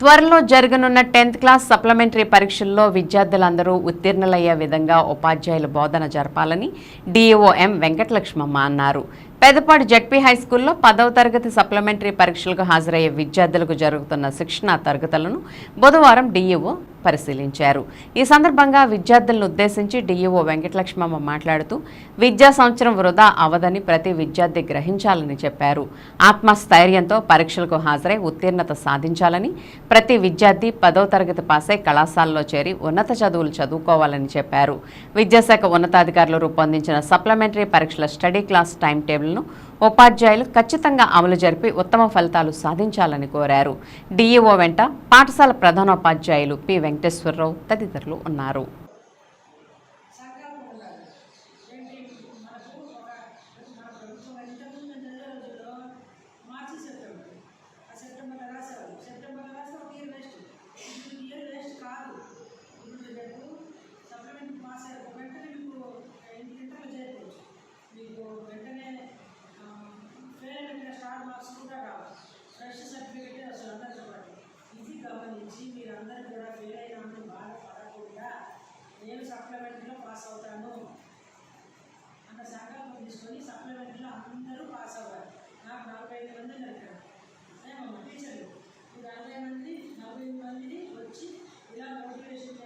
త్వరలో జరగనున్న tenth class supplementary పరీక్షల్లో విద్యార్థులందరూ ఉత్తీర్ణులయ్యే విధంగా ఉపాధ్యాయులు బోధన జరపాలని డీఈఓ ఎం వెంకటలక్ష్మమ్మ అన్నారు. పెదపాడు జడ్పీ హై స్కూల్లో పదవ తరగతి సప్లిమెంటరీ పరీక్షలకు హాజరయ్యే విద్యార్థులకు జరుగుతున్న శిక్షణా తరగతులను బుధవారం డీఈఓ పరిశీలించారు. ఈ సందర్భంగా విద్యార్థులను ఉద్దేశించి డిఈఓ వెంకటలక్ష్మమ్మ మాట్లాడుతూ విద్యా సంవత్సరం వృధా అవదని ప్రతి విద్యార్థి గ్రహించాలని చెప్పారు. ఆత్మస్థైర్యంతో పరీక్షలకు హాజరై ఉత్తీర్ణత సాధించాలని ప్రతి విద్యార్థి పదో తరగతి పాసై కళాశాలలో చేరి ఉన్నత చదువులు చదువుకోవాలని చెప్పారు. విద్యాశాఖ ఉన్నతాధికారులు రూపొందించిన సప్లిమెంటరీ పరీక్షల స్టడీ క్లాస్ టైం టేబుల్ను ఉపాధ్యాయులు ఖచ్చితంగా అమలు జరిపి ఉత్తమ ఫలితాలు సాధించాలని కోరారు. డీఈఓ వెంట పాఠశాల ప్రధానోపాధ్యాయులు పి. వెంకటేశ్వరరావు తదితరులు ఉన్నారు. గమనించి మీరందరూ కూడా ఫెయిల్ అయినామని బాధపడకుండా నేను సప్లిమెంట్లో పాస్ అవుతాను అన్న సంకల్పం తీసుకొని సప్లిమెంట్లో అందరూ పాస్ అవ్వాలి. నాకు నలభై ఐదు మంది జరిగారు ఏమమ్మా టీచర్లు మీరు అరవై మంది నలభై మందిని వచ్చి ఇలా మోటివేషన్